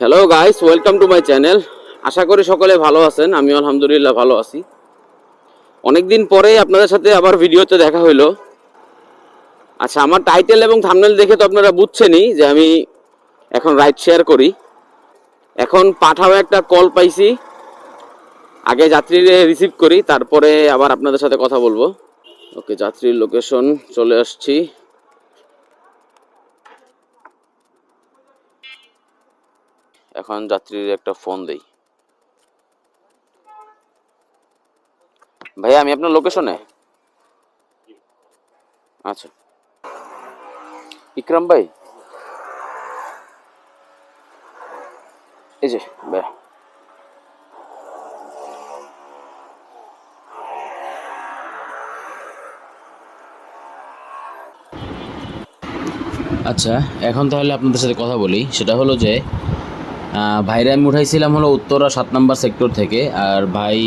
Hello guys welcome to my channel আশা করি সকলে ভালো আছেন। আমি আলহামদুলিল্লাহ ভালো আছি। অনেকদিন পরে আপনাদের সাথে আবার ভিডিওতে দেখা হইল। আচ্ছা আমার টাইটেল এবং থাম্বনেল দেখে তো আপনারা বুঝছেনই যে আমি এখন রাইড শেয়ার করি। এখন পাঠাও একটা কল পাইছি। আগে যাত্রীরে রিসিভ করি, তারপরে আবার আপনাদের সাথে কথা বলব। ওকে যাত্রীর লোকেশন চলে আসছি। এখন যাত্রীর একটা ফোন দেই। ভাইয়া, আমি আপনার লোকেশনে আচ্ছা। ইকরাম ভাই? এই যে ভাই আচ্ছা এখন তাহলে আপনাদের সাথে কথা বলি। সেটা হলো যে ভাইরা আমি উঠাইছিলাম হলো উত্তরা সাত নম্বর সেক্টর থেকে, আর ভাই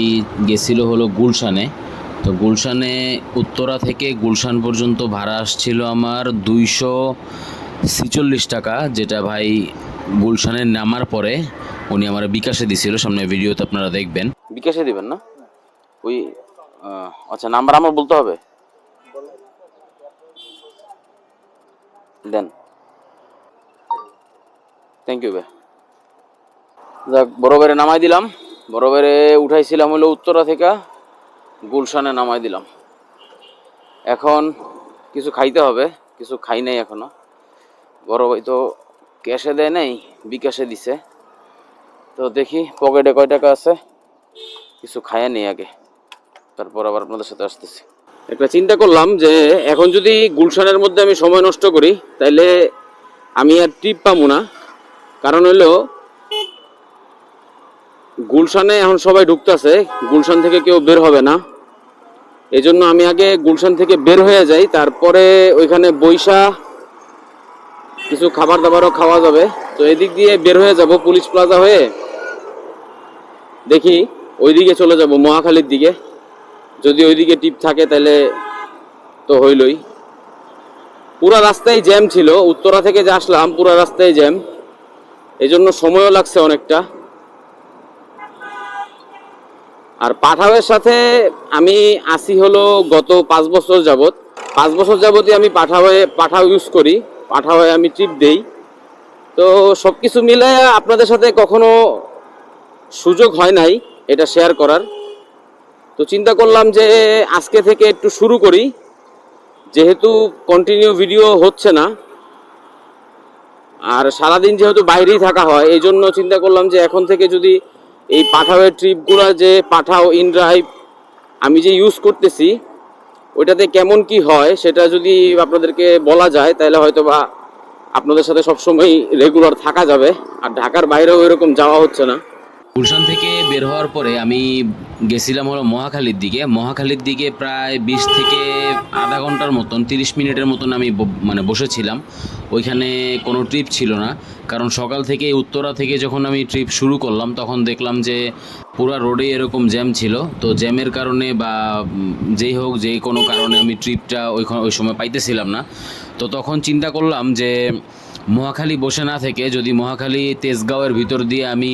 গেছিল হলো গুলশানে। তো গুলশানে, উত্তরা থেকে গুলশান পর্যন্ত ভাড়া আসছিল আমার দুইশো ছিচল্লিশ টাকা, যেটা ভাই গুলশানে নামার পরে উনি আমার বিকাশে দিছিল, সামনে ভিডিওতে আপনারা দেখবেন। বিকাশে দিবেন না? ওই আচ্ছা নাম্বার আমার বলতে হবে? দেন। থ্যাংক ইউ ভাই। যাক বেড়ে নামাই দিলাম। বেড়ে উঠাইছিলাম হলো উত্তরা থেকে, গুলশানে নামাই দিলাম। এখন কিছু খাইতে হবে, কিছু খাই নাই এখনও। বড় ভাই তো ক্যাশে দেয় নাই, বিকাশে দিছে। তো দেখি পকেটে কয় টাকা আছে, কিছু খাইয়া নেই আগে। তারপর আবার আপনাদের সাথে আসতেছি। একটা চিন্তা করলাম যে এখন যদি গুলশানের মধ্যে আমি সময় নষ্ট করি, তাইলে আমি আর ট্রিপ পাবো না। কারণ হলো গুলশানে এখন সবাই ঢুকতেছে। গুলশান থেকে কেউ বের হবে না। এই জন্য আমি আগে গুলশান থেকে বের হয়ে যাই, তারপরে ওইখানে বৈশা কিছু খাবার দাবারও খাওয়া যাবে। তো এদিক দিয়ে বের হয়ে যাব পুলিশ প্লাজা হয়ে। দেখি ওইদিকে চলে যাব, মহাখালীর দিকে। যদি ওইদিকে টিপ থাকে তাহলে তো হইলই। পুরা রাস্তায় জ্যাম ছিল, উত্তরা থেকে যে আসলাম পুরা রাস্তায় জ্যাম। এই জন্য সময়ও লাগছে অনেকটা। আর পাঠাওয়ের সাথে আমি আসি হলো গত পাঁচ বছর যাবত পাঁচ বছর যাবতই আমি পাঠাওয়ে, পাঠাও ইউজ করি, পাঠাওয়ে আমি ট্রিপ দেই। তো সব কিছু মিলে আপনাদের সাথে কখনো সুযোগ হয় নাই এটা শেয়ার করার। তো চিন্তা করলাম যে আজকে থেকে একটু শুরু করি। যেহেতু কন্টিনিউ ভিডিও হচ্ছে না, আর সারাদিন যেহেতু বাইরেই থাকা হয় এই জন্য চিন্তা করলাম যে এখন থেকে যদি এই পাঠাওয়ের ট্রিপগুলো যে পাঠাও ইন ড্রাইভ আমি যে ইউজ করতেছি, ওইটাতে কেমন কি হয় সেটা যদি আপনাদেরকে বলা যায়, তাহলে হয়তো বা আপনাদের সাথে সবসময় রেগুলার থাকা যাবে। আর ঢাকার বাইরেও এরকম যাওয়া হচ্ছে না। গুলশান থেকে বের হওয়ার পরে আমি গেছিলাম হলো মহাখালীর দিকে। মহাখালীর দিকে প্রায় বিশ থেকে আধা ঘণ্টার মতন, তিরিশ মিনিটের মতন আমি মানে বসেছিলাম। ওইখানে কোনো ট্রিপ ছিল না, কারণ সকাল থেকে উত্তরা থেকে যখন আমি ট্রিপ শুরু করলাম, তখন দেখলাম যে পুরো রোডে এরকম জ্যাম ছিল। তো জ্যামের কারণে বা যেই হোক যে কোনো কারণে আমি ট্রিপটা ওই ওই সময় পাইতেছিলাম না। তো তখন চিন্তা করলাম যে মহাখালী বসে না থেকে যদি মহাখালী তেজগাঁওয়ের ভিতর দিয়ে আমি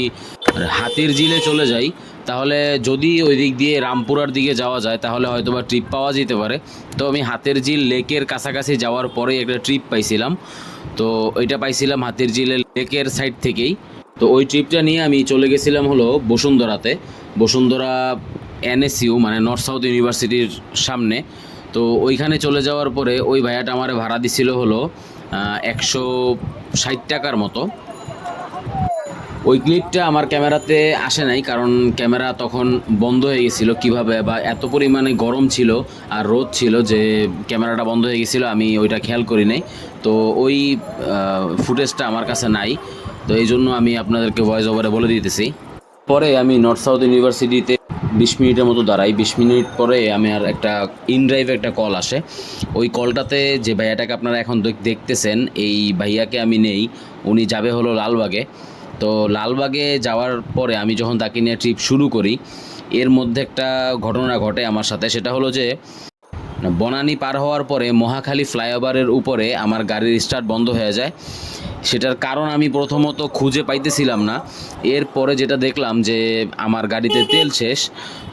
হাতির জিলে চলে যাই, তাহলে যদি ওই দিক দিয়ে রামপুরার দিকে যাওয়া যায়, তাহলে হয়তো বা ট্রিপ পাওয়া যেতে পারে। তো আমি হাতের ঝিল লেকের কাছাকাছি যাওয়ার পরে একটা ট্রিপ পাইছিলাম। তো ওইটা পাইছিলাম হাতের ঝিলের লেকের সাইড থেকেই। তো ওই ট্রিপটা নিয়ে আমি চলে গেছিলাম হলো বসুন্ধরাতে। বসুন্ধরা এনএসইউ মানে নর্থ সাউথ ইউনিভার্সিটির সামনে। তো ওইখানে চলে যাওয়ার পরে ওই ভাইয়াটা আমার ভাড়া দিছিল হলো একশো ষাট টাকার মতো। ওই ক্লিপটা আমার ক্যামেরাতে আসে নাই, কারণ ক্যামেরা তখন বন্ধ হয়ে গেছিল কীভাবে বা এত পরিমাণে গরম ছিল আর রোদ ছিল যে ক্যামেরাটা বন্ধ হয়ে গেছিল, আমি ওইটা খেয়াল করি নাই। তো ওই ফুটেজটা আমার কাছে নাই, তো এই জন্য আমি আপনাদেরকে ভয়েস ওভারে বলে দিতেছি। পরে আমি নর্থ সাউথ ইউনিভার্সিটিতে বিশ মিনিটের মতো দাঁড়াই, বিশ মিনিট পরে আমি আর একটা ইন ড্রাইভ একটা কল আসে। ওই কলটাতে যে ভাইয়াটাকে আপনারা এখন দেখতেছেন, এই ভাইয়াকে আমি নেই, উনি যাবে হলো লালবাগে। তো লালবাগে যাওয়ার পরে আমি যখন তাকে নিয়ে ট্রিপ শুরু করি, এর মধ্যে একটা ঘটনা ঘটে আমার সাথে। সেটা হলো যে, বনানী পার হওয়ার পরে মহাখালী ফ্লাইওভারের উপরে আমার গাড়ির স্টার্ট বন্ধ হয়ে যায়। সেটার কারণ আমি প্রথমত খুঁজে পাইতেছিলাম না। এরপরে যেটা দেখলাম যে, আমার গাড়িতে তেল শেষ।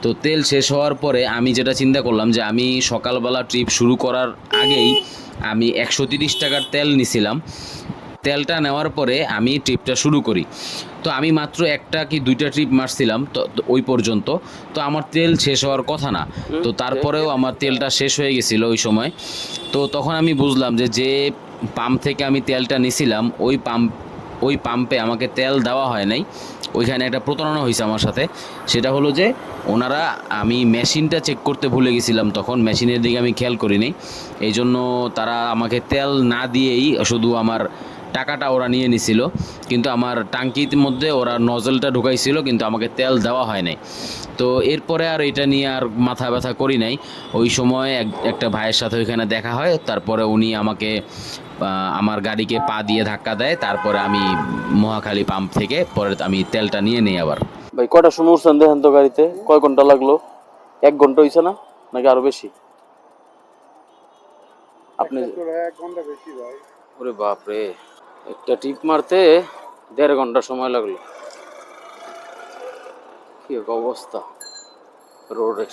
তো তেল শেষ হওয়ার পরে আমি যেটা চিন্তা করলাম যে, আমি সকালবেলা ট্রিপ শুরু করার আগেই আমি একশো তিরিশ টাকার তেল নিছিলাম। তেলটা নেওয়ার পরে আমি ট্রিপটা শুরু করি। তো আমি মাত্র একটা কি দুইটা ট্রিপ মারছিলাম তো ওই পর্যন্ত। তো আমার তেল শেষ হওয়ার কথা না। তো তারপরেও আমার তেলটা শেষ হয়ে গেছিল ওই সময়। তো তখন আমি বুঝলাম যে যে পাম্প থেকে আমি তেলটা নিছিলাম ওই পাম্প ওই পাম্পে আমাকে তেল দেওয়া হয় নাই। ওইখানে একটা প্রতারণা হয়েছে আমার সাথে। সেটা হলো যে ওনারা আমি মেশিনটা চেক করতে ভুলে গেছিলাম তখন। মেশিনের দিকে আমি খেয়াল করিনি। এই জন্য তারা আমাকে তেল না দিয়েই শুধু আমার টাকাটা ওরা নিয়ে নিছিল কিন্তু আমার টাঙ্কির মধ্যে ওরা নজলটা ঢুকাইছিল কিন্তু আমাকে তেল দেওয়া হয় নাই। তো এরপরে আর এটা নিয়ে আর মাথা ব্যথা করি নাই। ওই সময় এক- একটা ভাইয়ের সাথে ওইখানে দেখা হয় তারপরে উনি আমাকে আমার গাড়িকে পা দিয়ে ধাক্কা দেয় তারপরে আমি মহাখালী পাম্প থেকে পরে আমি তেলটা নিয়ে নিই আবার। ভাই কয়টার সময় উঠছেন দেখেন তো গাড়িতে? কয় ঘণ্টা লাগল? এক ঘণ্টা হয়েছে না? নাকি আরও বেশি? আপনি ওরে বাপরে। একটা টিপ মারতে দেড় ঘণ্টা সময় লাগল। কি অবস্থা রোডের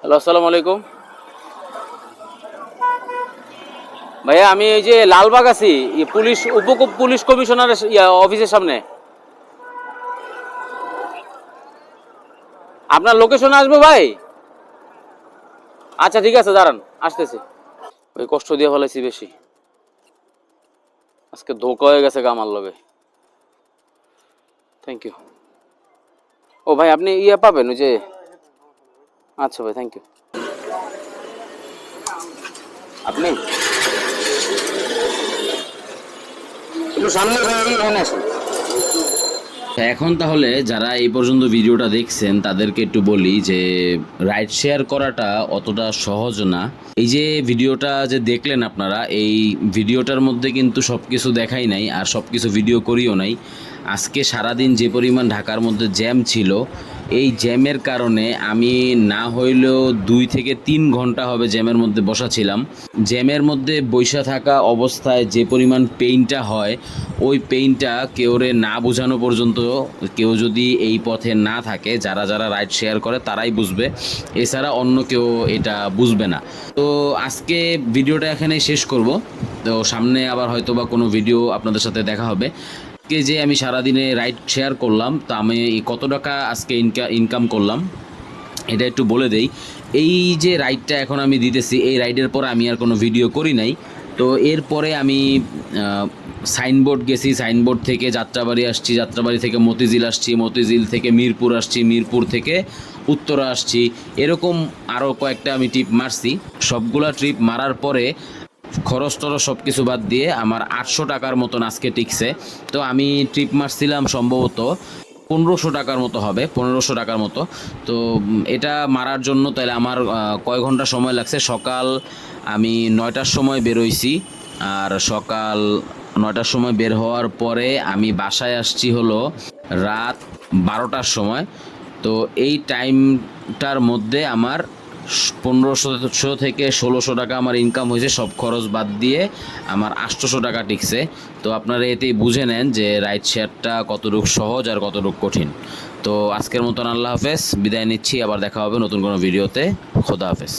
হ্যালো, আসসালামু আলাইকুম। ভাইয়া, আমি এই যে লালবাগ আছি পুলিশ উপ পুলিশ কমিশনার অফিসের সামনে। আপনার লোকেশনে আসব ভাই? আচ্ছা ঠিক আছে, দাঁড়ান, আসতেছি। ওই কষ্ট দিয়ে ফেলেছি বেশি। আজকে ধোকা হয়ে গেছে গা আমার লগে। থ্যাংক ইউ ও ভাই, আপনি ইয়ে পাবেন, ওই যে আচ্ছা ভাই থ্যাংক ইউ আপনি? একটু সামনে আসুন এখন তাহলে যারা এই পর্যন্ত ভিডিওটা দেখছেন, তাদেরকে একটু বলি যে রাইড শেয়ার করাটা অতটা সহজ না। এই যে ভিডিওটা যে দেখলেন আপনারা, এই ভিডিওটার মধ্যে কিন্তু সব কিছু দেখাই নাই আর সব কিছু ভিডিও করিও নাই। আজকে সারাদিন যে পরিমাণ ঢাকার মধ্যে জ্যাম ছিল এই জ্যামের কারণে আমি না হইলেও দুই থেকে তিন ঘণ্টা হবে জ্যামের মধ্যে বসা ছিলাম। জ্যামের মধ্যে বৈশা থাকা অবস্থায় যে পরিমাণ পেইনটা হয়, ওই পেইনটা কেউরে না বোঝানো পর্যন্ত কেউ যদি এই পথে না থাকে, যারা যারা রাইড শেয়ার করে তারাই বুঝবে। এছাড়া অন্য কেউ এটা বুঝবে না। তো আজকে ভিডিওটা এখানে শেষ করব। তো সামনে আবার হয়তো বা কোনো ভিডিও আপনাদের সাথে দেখা হবে। আজকে যে আমি সারাদিনে রাইড শেয়ার করলাম, তা আমি কত টাকা আজকে ইনকা ইনকাম করলাম, এটা একটু বলে দেই। এই যে রাইডটা এখন আমি দিতেছি, এই রাইডের পর আমি আর কোনো ভিডিও করি নাই। তো এরপরে আমি সাইনবোর্ড গেছি, সাইনবোর্ড থেকে যাত্রাবাড়ি আসছি, যাত্রাবাড়ি থেকে মতিঝিল আসছি, মতিঝিল থেকে মিরপুর আসছি, মিরপুর থেকে উত্তরা আসছি। এরকম আরও কয়েকটা আমি ট্রিপ মারছি। সবগুলা ট্রিপ মারার পরে খরচ টরচ সব কিছু বাদ দিয়ে আমার আটশো টাকার মতন আজকে টিকছে। তো আমি ট্রিপ মারছিলাম সম্ভবত পনেরোশো টাকার মতো হবে, পনেরোশো টাকার মতো। তো এটা মারার জন্য তাহলে আমার কয় ঘণ্টা সময় লাগছে? সকাল আমি নয়টার সময় বেরোইছি আর সকাল নয়টার সময় বের হওয়ার পরে আমি বাসায় আসছি হলো রাত বারোটার সময়। তো এই টাইমটার মধ্যে আমার পনেরোশো থেকে ষোলোশো টাকা আমার ইনকাম হয়েছে, সব খরচ বাদ দিয়ে আমার আটশোশো টাকা টিকছে। তো আপনারা এতেই বুঝে নেন যে রাইট শেয়ারটা কতটুকু সহজ আর কতটুক কঠিন। তো আজকের মতন আল্লাহ হাফেজ, বিদায় নিচ্ছি, আবার দেখা হবে নতুন কোনো ভিডিওতে খোদা হাফেজ।